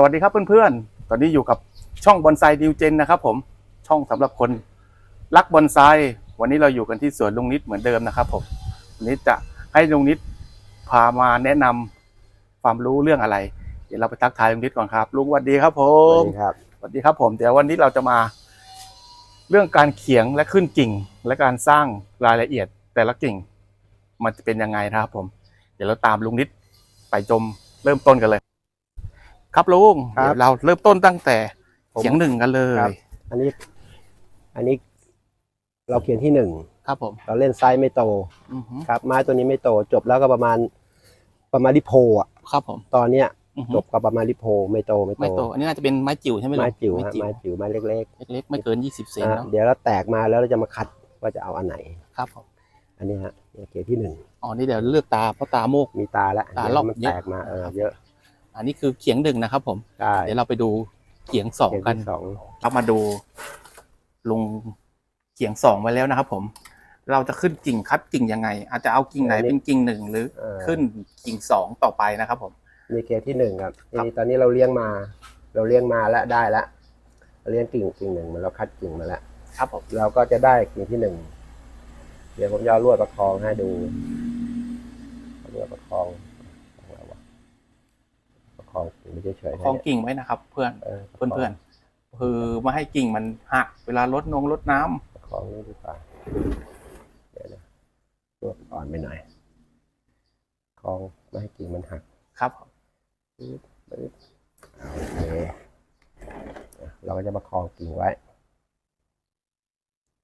สวัสดีครับเพื่อนๆ ตอนนี้อยู่กับช่องบอนไซดิวเจนนะครับผม ช่องสำหรับคนรักบอนไซ วันนี้เราอยู่กันที่สวนลุงนิดเหมือนเดิมนะครับผม วันนี้จะให้ลุงนิดพามาแนะนำความรู้เรื่องอะไร เดี๋ยวเราไปทักทายลุงนิดก่อนครับ ลุงสวัสดีครับผสวัมสดีครับ สวัสดีครับผม เดี๋ยววันนี้เราจะมา เรื่องการเขียงและขึ้นกิ่ง และการสร้างรายละเอียดแต่ละกิ่ง มันจะเป็นยังไงนะครับผม เดี๋ยวเราตามลุงนิดไปชมเริ่มต้นกันเลย ครับลุงครับเดี๋ยวเราเริ่มต้นตั้งแต่ผมเขียงหนึ่งกันเลครัยบอันนี้ อันนี้เราเขียนที่หนึ่งครับผมเราเล่นไซส์ไม่โตอือฮึครับ ไม้ตัวนี้ไม่โตจบแล้วก็ประมาณประมาณลิโพอะ ครับผมตอนเนี้ยอือฮึจบกับประมาณลิโพไม่โตไม่โตไม่โต อันนี้น่าจะเป็นไม้จิ๋วใช่ไหมลุงไม้จิ๋วไม้ฮะจิ๋วไม้จิ๋วไม้เล็กเล็กๆไม่เกินยี่สิบเซๆนอะเนาะเดี๋ยวเราแตกมาแล้วเราจะมาคัดว่าจะเอาอันไหน ครับผมอันนี้ฮะเนี่ยเขียนที่หนึ่งอ๋อนี่เดี๋ยวเลือกตาเพราะตาโมก มีตาแล้วตาเดี๋ยวรอบมันเยอะแตกมาเออครับเยอะ อันนี้คือเขียงหนึ่งนะครับ ผมได้เดี๋ยวเราไปดูเขียงสองเขียนกันที่สองเรามาดูลงเขียงสองไว้แล้วนะครับ ผม เราจะขึ้นกิ่งคัดกิ่งยังไง อาจจะเอากิ่งไหนเป็นกิ่งหนึ่งหรือเออขึ้นกิ่งสองต่อไปนะครับ ผมนี่เขียนที่หนึ่งครับครับนี่ตอนนี้เราเลี้ยงมา เราเลี้ยงมาแล้วได้แล้วเราเลี้ยงกิ่งกิ่งหนึ่งมาเราคัดกิ่งมาแล้วครับผมเราก็จะได้กิ่งที่หนึ่งเดี๋ยวผมจะเอาลวดประคองให้ดูเอาลวดประคองของเราอะประ คองกิ่งไม่เฉยๆคองกิ่งไว้นะครับ เพื่อนเออเพื่อนเพื่อนๆคือไม่ให้กิ่งมันหักเวลาลดนงลดน้ำประคองนี่ดีกว่าเดี๋ยวนะลวดอ่อนไปหน่อยประคองไม่ให้กิ่งมันหักครับปึ๊บปึ๊บโอเคเราก็จะประคองกิ่งไว้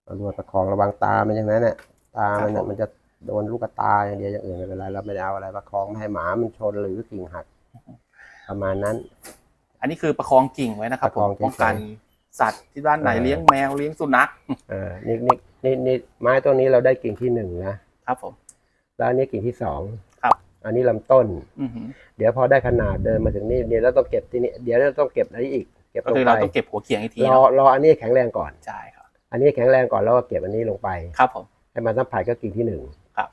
เอาลวดประคองระวังตามันอย่างนั้นน่ะตามันครัน่ะบผมมันจะโดนลูกตาอย่างเดียวอย่างอื่นไม่เป็นไรเราไม่ได้เอาอะไรประคองไม่ให้หมามันชนหรือกิ่งหัก ประมาณนั้น อันนี้คือประคองกิ่งไว้นะครับประผคอมงเฉยๆป้องกันสัตว์ที่บ้านไหนเออเลี้ยงแมวเลี้ยงสุนัขเออนี่นี่นี่นี่ไม้ต้นนี้เราได้กิ่งที่หนึ่งนะครับผมแล้วอันนี้กิ่งที่สองครับ อันนี้ลำต้นอือหือเดี๋ยวพอได้ขนาดเดินมาถึงนี่เดี๋ยวเราต้องเก็บที่นี่เดี๋ยวเราต้องเก็บอันนี้อีก เก็บก็ลงคือไปเราต้องเก็บหัวเขียงอีกทีรอเนาะรออันนี้แข็งแรงก่อนใช่ครับอันนี้แข็งแรงก่อนแล้วก็เก็บอันนี้ลงไปครับผมให้มันสัมผัสก็กิ่งที่หนึ่งครับ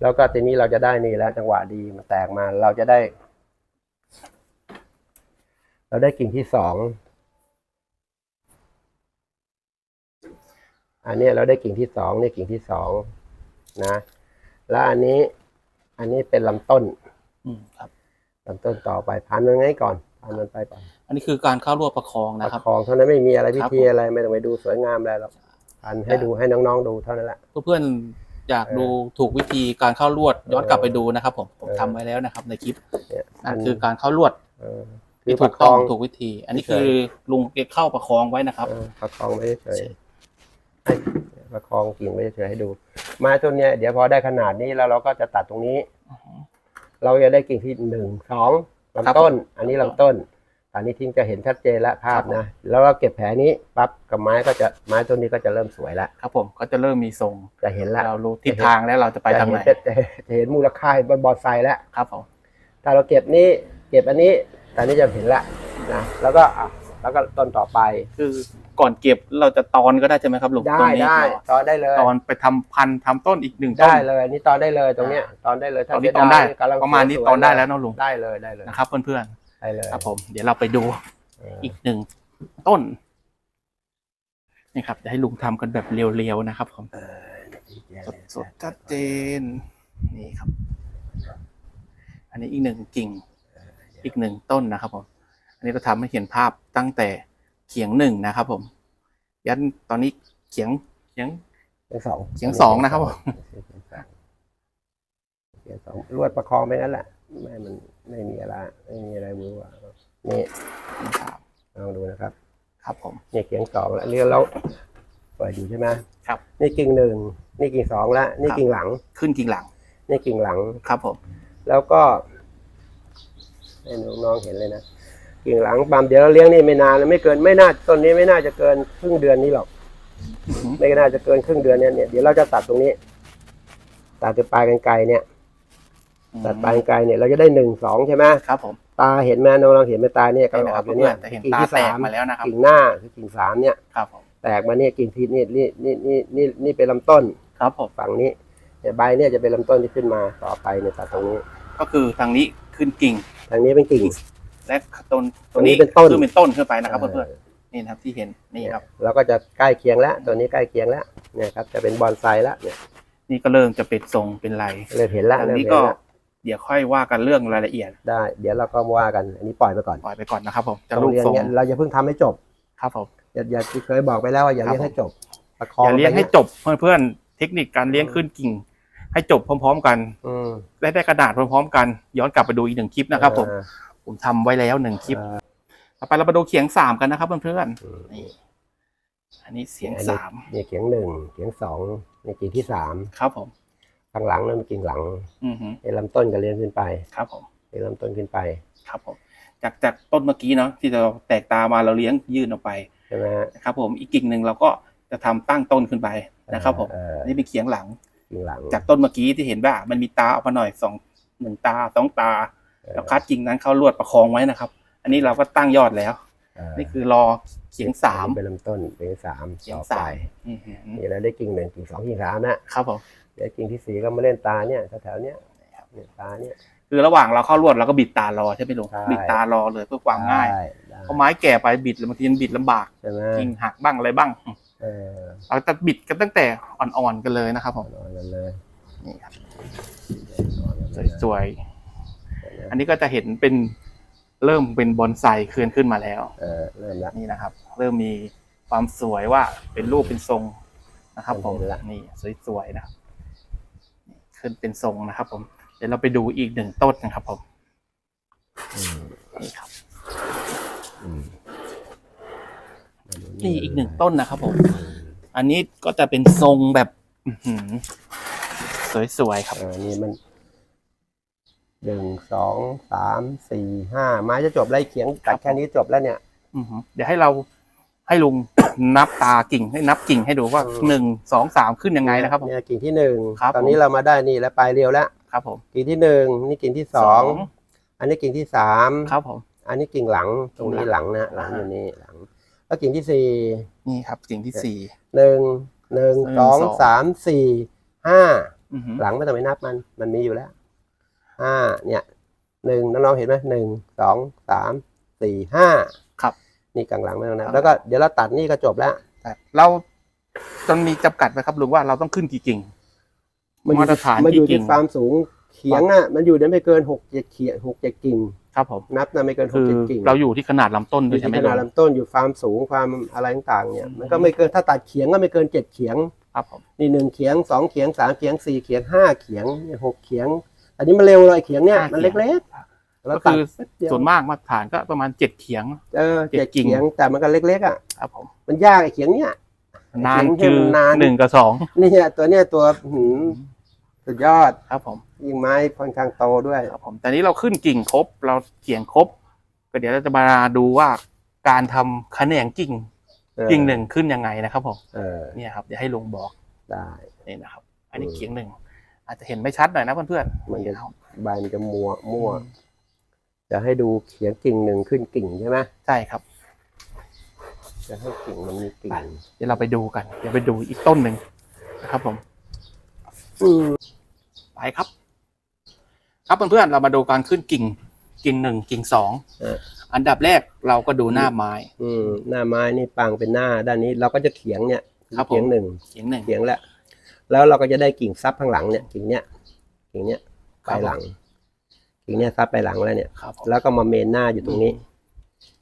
แล้วก็ทีนี้เราจะได้นี่แล้วจังหวะดีมันแตกมาเราจะได้ เราได้กิ่งที่สองอันนี้เราได้กิ่งที่สองนี่กิ่งที่สองนะ แล้วอันนี้ อันนี้เป็นลำต้นอืมครับลำต้นต่อไปพันมันไงก่อนพันมันไปก่อนอันนี้คือการเข้ารวบประคองปนะครัระบคองเท่านั้นไม่มีอะไรพิครับธีผมอะไรไม่ต้องไปดูสวยงามอะไรหรอกพันให้ดูให้น้องๆดูเท่านั้นแหละเพื่อนๆอยากเออดูถูกวิธีการเข้าลวดย้อนกลับไปดูนะครับ ผมผมเออทำไว้แล้วนะครับ ในคลิปเนี่ยนั่นพันคือการเข้าลวด เออที่ปถูระกคต้อองง ถูกวิธี อันนี้เฉยคือลุงเก็บเข้าประคองไว้นะครับ เออประคองไว้เฉยๆให้ประคองกิ่งไว้เฉยๆให้ดู ไม้ต้นเนี้ยเดี๋ยวพอได้ขนาดนี้แล้วเราก็จะตัดตรงนี้ เราจะได้กิ่งที่หนึ่งสองครับลำต้นผมอันนี้ลำต้นอันนี้ทิ้งจะเห็นชัดเจนแล้วภาพครับผมนะแล้วเราเก็บแผลนี้ปั๊บกับไม้ก็จะไม้ต้นนี้ก็จะเริ่มสวยแล้วครับผมก็จะเริ่มมีทรงจะเห็นแล้วเรารู้ทิศทางแล้วเราจะไปทางไหนจะเห็จะจะเห็นมูลค่าบนบอลไซแล้วครับผมถ้าเราเก็บนี้ เก็บอันนี้ ตอนนี้จะเห็นละนะแล้วก็อะแล้วก็ต้นต่อไปคือก่อนเก็บเราจะตอนก็ได้ใช่ไหมครับลุงได้ตรงนี้ได้เนาะตอนได้เลยตอนไปทำพันธุ์ทำต้นอีกหนึ่งต้น ได้เลยอันนี่ตอนได้เลยตรงเนี้ยตอนได้เลยตอนนี้ตอนได้กำลังประมาณนี้สวยๆตอนได้แล้วเนาะลุง ได้เลยได้เลยนะครับเพื่อนได้เลยๆครับผม เดี๋ยวเราไปดูเอออีกหนึ่งต้นนี่ครับจะให้ลุงทำกันแบบเรียวๆนะครับผมสดสดชัดเจนนี่ครับ อันนี้อีกหนึ่งกิ่ง อีกหนึ่งต้นนะครับผมอันนี้เราทำให้เห็นภาพตั้งแต่เขียงหนึ่งนะครับ ผม ยันตอนนี้เขียงเขียงเสียงสองเสียงสองนะครับผมเสียงสองลวดประคองไปงั้นแหละไม่มันไม่มีอะไรไม่มีอะไรมือว่านี่นะครับลองดูนะครับ ครับผมนี่เสียงสองแล้วอันนี่เราเปิดอยู่ใช่ไหมครับ นี่กิ่งหนึ่งนี่กิ่งสองแล้วนี่ครับกิ่งหลัง ขึ้นกิ่งหลัง นี่กิ่งหลังครับผม แล้วก็ ให้น้องๆเห็นเลยนะกิ่งหลังปามเดี๋ยวเราเลี้ยงนี่ไม่นานนะไม่เกินไม่น่าต้นนี้ไม่น่าจะเกินครึ่งเดือนนี้หรอกอื้อหือไม่น่าจะเกินครึ่งเดือนเนี่ยเนี่ยเดี๋ยวเราจะตัดตรงนี้ ตัดไปปลายกันไกลเนี่ย ตัดปลายกันไกลเนี่ย เราจะได้หนึ่งสองใช่ไหมครับผมตาเห็นไหมน้องๆเห็นไหมตาเนี่ยกำลังนะอคอรับกอยู่เนี่ยเพื่อนๆจะเห็นกิ่งตาที่แตสากมมาแล้วนะครับกิ่งหน้าคือกิ่งสามเนี่ย ครับผมแตกมาเนี่ยกิ่งที่นี่นี่นี่นี่นี่นี่เป็นลำต้นครับผมฝั่งนี้เนี่ยใบเนี่ยจะเป็นลำต้นที่ขึ้นมาต่อไปเนี่ยตัดตรงนี้ ก็คือทางนี้ขึ้นกิ่ง ทางนี้เป็นกิ่ง และต้นตัวนี้เป็นต้น คือเป็นต้นขึ้นไปนะครับเออเพื่อนๆนี่นะครับที่เห็นนี่ครับเราก็จะใกล้เคียงแล้ว ตัวนี้ใกล้เคียงแล้วเนี่ยครับจะเป็นบอนไซแล้วเนี่ยนี่ก็เริ่มจะเป็นทรงเป็นลายเริ่มเห็นแล้วอันเริ่มนี้เห็นก็แล้วเดี๋ยวค่อยว่ากันเรื่องรายละเอียด ได้ เดี๋ยวเราก็ว่ากัน อันนี้ปล่อยไปก่อน ปล่อยไปก่อนนะครับผมจะต้องรูปเรียนทรงเนี่ยเราอย่าเพิ่งทำให้จบ ครับผม อย่าอย่าที่เคยบอกไปแล้วว่าอย่าครับเลี้ยงให้จบประคองอย่าเลี้ยงให้ไปจบเพื่อนๆ เทคนิคการเลี้ยงขึ้นกิ่ง ให้จบพร้อม ๆ กันอืมได้ได้กระดาษพร้อมๆกัน ย้อนกลับไปดูอีกหนึ่งคลิปนะครับ ผมอ่าผมทำไว้แล้วหนึ่งคลิปอ่าต่อไปเรามาดูเขียงสามกันนะครับเพื่อนอืมๆนี่อันนี้เสียงอันนี้สามเนี่ยเขียงหนึ่งเขียงสองในกิ่งที่สามครับผม ข้างหลังนั่นเป็นกิ่งหลังอือฮึไอ้ลำต้นก็เลี้ยงขึ้นไปครับผม ไอ้ลำต้นขึ้นไปครับผมจากจากต้นเมื่อกี้เนาะที่เราแตกตามาเราเลี้ยงยื่นออกไปใช่ไหมฮะนะครับผมอีกกิ่งหนึ่งเราก็จะทำตั้งต้นขึ้นไปนะครับผมเอออันนี่เป็นเขียงหลัง กิ่งหลัง จากต้นเมื่อกี้ที่เห็นว่า มันมีตาออกมาหน่อยสองหนึ่งตาสองตาเออเราคัดกิ่งนั้นเข้าลวดประคองไว้นะครับ อันนี้เราก็ตั้งยอดแล้วเออนี่คือรอเขียงสามเป็นลำต้นเป็นสามเขียงต่อสาไปมอือหือนี่เราได้กิ่งหนึ่งกิ่งสองกิ่งสามนะครับผมเดี๋ยวกิ่งที่สี่ก็มาเล่นตาเนี่ยแถวๆเนี้ยเนี่ยตาเนี่ยคือระหว่างเราเข้าลวดเราก็บิดตารอใช่ไหมลุงใช่บิดตารอเลยเพื่อความง่ายได้ได้เพราะไม้แก่ไปบิดแล้วบางทีมันบิดลำบากใช่ไหมกิ่งหักบ้างอะไรบ้าง เออเราจะบิดกันตั้งแต่อ่อนๆกันเลยนะครับผมนอนกันเลยนี่ครับนอนกันเลยสวยๆอันนี้ก็จะเห็นเป็นเริ่มเป็นบอนไซเคลื่อนขึ้นมาแล้วเออเริ่มละนี่นะครับ เริ่มมีความสวยว่าเป็นรูปเป็นทรงนะครับ ผมเห็นละนี่สวยๆนะครับนี่ขึ้นเป็นทรงนะครับ ผม เดี๋ยวเราไปดูอีกหนึ่งต้นนะครับ ผมอืมนี่ครับอืม นี่อีกหนึ่งต้นนะครับผม อันนี้ก็จะเป็นทรงแบบอื้อหือสวยๆครับเออนี่มันหนึ่งสองสามสี่ห้าไม้จะจบไล่เขียงตัดแค่นี้จบแล้วเนี่ยอือหือเดี๋ยวให้เราให้ลุงนับตากิ่งให้นับกิ่งให้ดูว่าอืมหนึ่งสองสามขึ้นยังไงนะครับผมเนี่ยกิ่งที่หนึ่งครับตอนนี้ผมเรามาได้นี่แล้วปลายเรียวแล้วครับ ผม กิ่งที่หนึ่งนี่กิ่งที่สองอันนี้กิ่งที่สามครับผม อันนี้กิ่งหลังตรงนี้หลังนะหลังอยู่นี่หลัง แล้วกิ่งที่สี่นี่ครับกิ่งที่สี่หนึ่งหนึ่งหนึ่งสองสองสามสี่ห้าอือหือหลังไม่ต้องไปนับมัน มันมีอยู่แล้วห้าเนี่ยหนึ่งน้องๆเห็นไหมหนึ่งสองสามสี่ห้าครับ นี่กลางหลังไม่ต้องนัครับบแล้วก็เดี๋ยวเราตัดนี่ก็จบแล้วแต่เราจนมีจำกัดไหมครับลุงว่าเราต้องขึ้นกี่กิ่งมันอยู่มาตรฐานมันอยู่กี่กิ่ที่งความสูงเขียงอะ มันอยู่ได้ไม่เกินหกเจ็ดเขียงหกเจ็ดกิ่ง ครับผมนับนะไม่เกินหคืกอเจ็ดกิ่งเราอยู่ที่ขนาดลำต้นอด้วยยู่ใช่ไหมที่ขลุนาดงลำต้นอยู่ความสูงความอะไรต่างๆเนี่ยอืมมันก็ไม่เกินถ้าตัดเขียงก็ไม่เกินเจ็ดเขียง ครับผม นี่หนึ่งเขียงสองเขียงสามเขียงสี่เขียงห้าเขียงเนี่ยหกเขียง อันนี้มันเร็วเลยเขียงเนี่ยมันเล็กๆเราก็ตัดคือ แป๊บเดียวส่วนมากมาตรฐานก็ประมาณเจ็ดเขียง เออเจ็เจ็ดดกิ่ง เขียงแต่มันก็เล็กๆอะครับผมมันยากไอ้เขียงเนี่ย นานเขียงคือนาน หนึ่งกับสองเนี่ยตัวเนี้ยตัวหืม สุดยอดครับผมยิงไม้ค่อนข้างโตด้วยครับผมแต่นี้เราขึ้นกิ่งครบเราเขียงครบก็เดี๋ยวเราจะมาดูว่าการทำแขนงกิ่งเออกิ่งหนึ่งขึ้นยังไงนะครับผมเออเนี่ยครับเดี๋ยวให้ลุงบอกได้นี่นะครับ อันนี้อืมเขียงหนึ่งอาจจะเห็นไม่ชัดหน่อยนะเพื่อนๆมันจะครับใบมันจะมัวมั่วจะให้ดูเขียงกิ่งหนึ่งขึ้นกิ่งใช่ไหมใช่ครับ จะให้กิ่งมันมีกิ่งเดี๋ยวเราไปดูกัน เดี๋ยวไปดูอีกต้นหนึ่งนะครับผม อืม ไปครับ ครับเพื่อนๆเรามาดูการขึ้นกิ่ง กิ่งหนึ่งกิ่งสองเออ อันดับแรกเราก็ดูหน้าไม้ อืมหน้าไม้นี่ปังเป็นหน้าด้านนี้เราก็จะเขียงเนี่ยครับผม เขียงหนึ่งเขียงหนึ่ง เขียงแล้วแล้วเราก็จะได้กิ่งซับข้างหลังเนี่ยกิ่งเนี้ยกิ่งเนี้ยไปหลัง กิ่งเนี้ยซับไปหลังแล้วเนี่ย ครับผมแล้วก็มาเมนหน้าอยู่ตรงนี้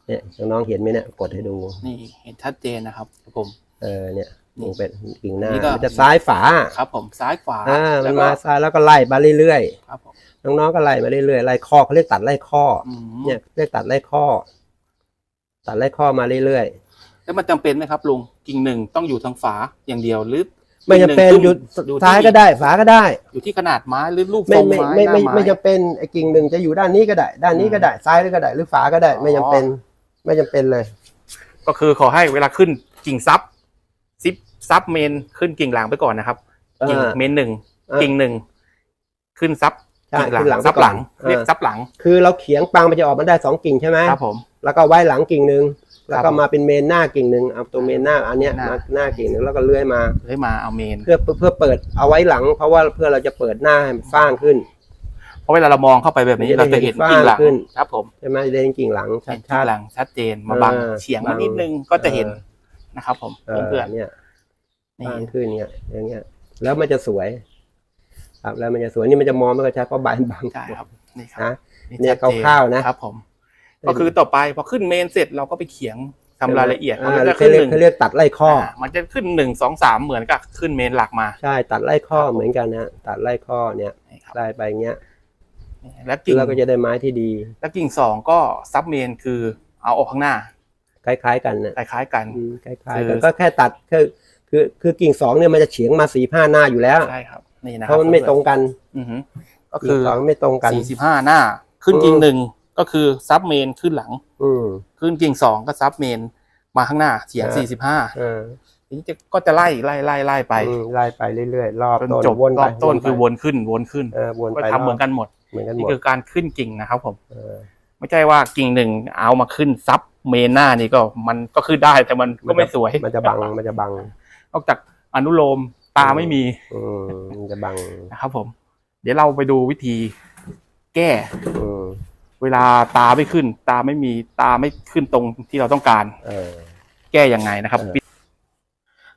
เนี่ยน้องๆเห็นไหมเนี่ยกดให้ดู นี่เห็นชัดเจนนะครับผม เออเนี่ย กิ่งเป็นกิ่งหน้านี่ก็ มันจะซ้ายฝาครับผมซ้ายขวาอ่ามัแล้นวก็มาซ้ายแล้วก็ไล่มาเรื่อยครับผมๆน้องๆก็ไล่มาเรื่อยๆไล่ข้อเขาเรียกตัดไล่ข้อออืมเนี่ยเรียกตัดไล่ข้อ ตัดไล่ข้อมาเรื่อยแล้วมันจำเป็นไหมครับลุงกิ่งหนึ่งต้องอยู่ทางฝาอย่างเดียวหรือๆไม่จะเป็นกิ่งหอยู่นึ่งซ้ายก็ได้ฝาก็ได้ อยู่ที่ขนาดไม้หรือรูปทไม่รงไม่ไม้ไม่หน้าไม่ไม้ไม่จะเป็นไอ้กิ่งหนึ่งจะอยู่ด้านนี้ก็ได้ ด้านนี้ก็ได้ซ้ายก็ได้ หรือฝาก็ได้ ไม่จำเป็น ไม่จำเป็นเลย ก็คือขอให้เวลาขึ้นกิ่งซับ ซิปซับเมนขึ้นกิ่งหลังไปก่อนนะครับกิ่งเออเมนหนึ่งเออกิ่งหนึ่งขึ้นซับใช่กิ่งหลังขึ้นหลังซับไปก่อนหลังเออเรียกซับหลัง คือเราเขียงปังมันจะออกมาได้สองกิ่งใช่ไหมครับผมแล้วก็ไว้หลังกิ่งหนึ่งแล้วก็ครับผมมาเป็นเมนหน้ากิ่งหนึ่งเอาตัวเมนหน้าอันเนี้ยหน้ามาหน้ากิ่งหนึ่งแล้วก็เลื้อยมาเลยมาเอาเมน เพื่อเพื่อเปิดเอาไว้หลัง เพราะว่าเพื่อเราจะเปิดหน้าให้มันฟ้างขึ้น เพราะเวลาเรามองเข้าไปแบบนี้มันจะเราจะเห็นเห็นกิ่งหลังฟ้าขึ้นครับผมใช่ไหมเด่นกิ่งหลังเห็นชักิ่งดหลังชัดเจนมาบังเออเฉียงบัมางนิดนึงก็จะเห็นเออนะครับผมๆเออเพื่อนเนี่ย ๆนี่ฟ้าขึ้นเนี่ยอย่างเงี้ย แล้วมันจะสวย ครับแล้วมันจะสวยนี่มันจะมองไม่ค่อยชัดเพราะใบมันบังใช่ครับนี่ครันะบเนี่ยชัดจคร่าวๆนะครับผม ก็คือต่อไปพอขึ้นเมนเสร็จเราก็ไปเขียงทำรายละเอียดอ่ามันจะเขาขึ้นเรียหกนึ่งเขาเรียกตัดไล่ข้ออามันจะขึ้นหนึ่งสองสามเหมือนกับขึ้นเมนหลักมา ใช่ตัดไล่ข้อครับผมเหมือนกันนะตัดไล่ข้อเนี่ยนี่ครับไล่ไปอย่างเงี้ยนี่แล้วกิ่งแล้วก็จะได้ไม้ที่ดี แล้วกิ่งสองก็ซับเมนคือเอาออกข้างหน้า คล้ายๆกันนะคล้ายๆกันอืมคล้ายคือๆกันก็แค่ตัดคือ คือคือกิ่งสองเนี่ยมันจะเฉียงมาสี่ห้าหน้าอยู่แล้วใช่ครับนี่นะคเพรับราะมันไม่ตรงกันอือฮึก็กิ่คืงอสองไม่ตรงกันสี่สิบห้าหน้า ขึ้นอืมกิ่งหนึ่งก็คือซับเมนขึ้นหลัง อืมขึ้นกิ่งสองก็ซับเมนมาข้างหน้าเฉียงอ่าสี่สิบห้าเออทีนี้จะก็จะไล่ไล่ไล่ไล่ไปอืมไล่ไปเรื่อยๆรอบจนต้นจบวนรไปอบต้นไปคือวนขึ้นวนขึ้นเออวนก็ไปทำเหมือนกันหมดเหมือนกันหนี่มดคือการขึ้นกิ่งนะครับผมเออไม่ใช่ว่ากิ่งหนึ่งเอามาขึ้นซับเมนหน้านี่ก็มันก็ขึ้นได้แต่มันก็ไม่สวย มันจะบังมันจะบัง นอกจากอนุโลมตาไม่มีอืมมันจะบังนะครับ ผม เดี๋ยวเราไปดูวิธีแก้ อืมเวลาตาไม่ขึ้น ตาไม่มีตาไม่ขึ้นตรงที่เราต้องการ เออ แก้ยังไงนะครับ เออ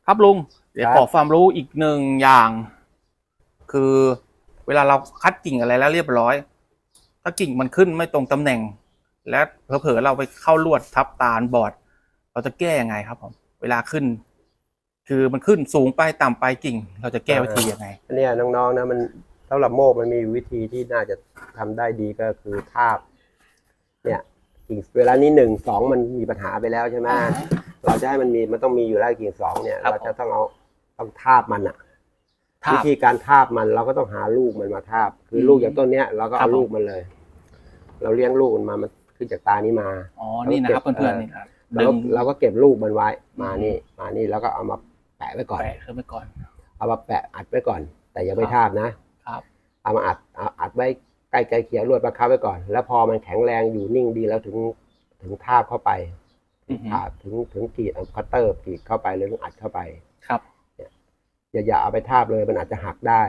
ครับลุง เดี๋ยวครับ ขอความรู้อีกหนึ่งอย่าง คือ เวลาเราคัดกิ่งอะไรแล้วเรียบร้อย ถ้ากิ่งมันขึ้นไม่ตรงตำแหน่ง และเผลอๆเราไปเข้าลวดทับตาลบอด เราจะแก้ยังไงครับผม เวลาขึ้น คือมันขึ้นสูงไปต่ำไปกิ่ง เราจะแก้วิธียังไงอันเนี้ยน้องๆนะมันสำหรับโมกมันมีวิธีที่น่าจะทำได้ดีก็คือทาบ เนี่ยกิ่งเวลานี้หนึ่งสองมันมีปัญหาไปแล้วใช่ไหมอ่าเราจะให้มันมีมันต้องมีอยู่แล้วกิ่งสองเนี่ยครับเราจะต้องเอาต้องทาบมันอะทาวิบธีการทาบมันเราก็ต้องหาลูกมันมาทาบ คืออมลูกอย่างต้นเนี้ยเราก็ครัเอาบผมลูกมันเลย เราเลี้ยงลูกมันมามันขึ้นจากตานี้มาอ๋อนี่นะครับเก็บเพื่อนเออๆนี่ครับเราดึก็งเราก็เก็บลูกมันไว้มาอืมนี่ มานี่แล้วก็เอามา แปะไว้ก่อน แปะขึ้นไปก่อน เอามาแปะอัดไว้ก่อน แต่ยังไม่ครับทาบนะครับ เอามาอัดเอาอัดไว้ใกล้ใกล้เคียงลวดประคับไว้ก่อน แล้วพอมันแข็งแรงอยู่นิ่งดีแล้วถึงถึงทาบเข้าไปอือฮึ ทาบถึงถึงกรีดเอาคัตเตอร์กรีดเข้าไปหรืออัดเข้าไป ครับ อย่าอย่าเอาไปทาบเลยมันอาจจะหักได้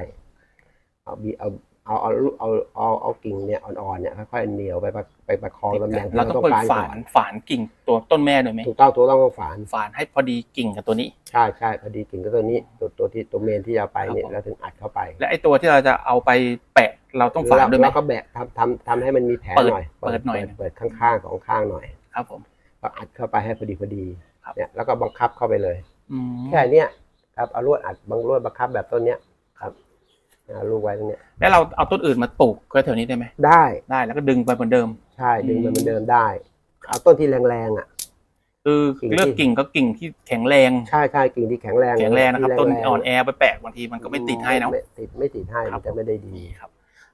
เอาบีเอา เอาเอาเอาเอาเอากิ่งเนี่ยอ่อนๆเนี่ยค่อยๆเหนียวไปประไปประคองตำแหน่งที่เราเราต้ต้อองงไปการก่ฝาอนนฝานกิ่งตัวต้นแม่ด้วยไหมถูกต้องตัวต้องต้องฝาน ฝานให้พอดีกิ่งกับตัวนี้ ใช่ใช่พอดีกิ่งก็ตัวนี้ตัวตัวที่ตัวเมนที่จะเอาไปเนี่ยครับผม แล้วถึงอัดเข้าไปและไอตัวที่เราจะเอาไปแปะเราต้องฝานด้วยไหม แล้วก็แบะทำทำทำให้มันมีแผลเปิดหน่อยเปิดหน่อย เปิดข้างๆสองข้างหน่อย ครับผม ก็อัดเข้าไปให้พอดีพอดีครับ เนี่ยแล้วก็บังคับเข้าไปเลย อืมแค่เนี้ยครับเอาลวดอัดบางลวดบังคับแบบต้นเนี้ยครับ เอาลูกไว้ตรงเนี้ยแล้วเราเอาต้นอื่นมาปลูกก็แถวนี้ได้ไหมได้ได้แล้วก็ดึงไปเหมือนเดิม ใช่ดึงอืมันมเหมือนเดิมได้ เอาต้นที่แรงๆอะ คือกิ่งที่เลือกกิ่งก็กิ่งที่แข็งแรงใช่ใช่กิ่งที่แข็งแรงแข็งแรงนะครับที่ต้นๆอ่อนแอไปแปะบางทีมันก็ไม่ติดให้เนาะไม่ติดไม่ติดให้ครัมับนจะไม่ได้ดีนี่ครับ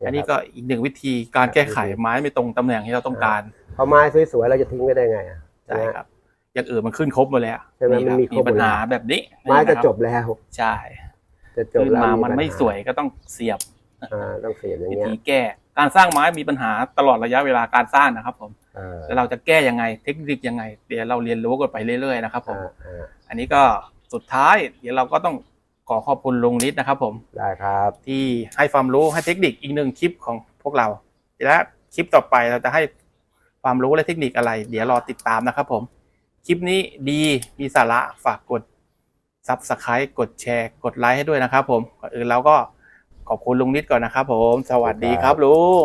อันนี้ก็อีกหนึ่งวิธีการแก้ไขไม้ไม่ตรงตำแหน่งที่เราต้องการพอไม้สวยๆเราจะทิ้งไว้ได้ไงอะใช่ครับอย่างอื่นมันขึ้นครบหมดเลยอะใช่ไหมนี่มันครับมีครบหมดปัญหาแบบนี้ ไม้จะนครัจบแล้วใช่ จะจบขึ้นแล้วมามันปัญหไม่สวยก็ต้องเสียบอ่าต้องเสียบอย่างวิเงี้ย ธีแก้ การสร้างไม้มีปัญหาตลอดระยะเวลาการสร้างนะครับผมอ่าแล้วเราจะแก้ยังไงเทคนิคยังไง เดี๋ยวเราเรียนรู้กันไปเรื่อยๆนะครับผม อ่าอ่าอันนี้ก็สุดท้าย เดี๋ยวเราก็ต้องขอขอบคุณลุงนิดนะครับผม ได้ครับ ที่ให้ความรู้ให้เทคนิคอีกหนึ่งคลิปของพวกเรา และคลิปต่อไปเราจะให้ความรู้และเทคนิคอะไร เดี๋ยวรอติดตามนะครับผม คลิปนี้ดีมีสาระฝากกด ซับสไครต์กดแชร์ กดไลค์ให้ด้วยนะครับผมก่อนอื่นเราก็ขอบคุณลุงนิดก่อนนะครับผม สวัสดีครับลุง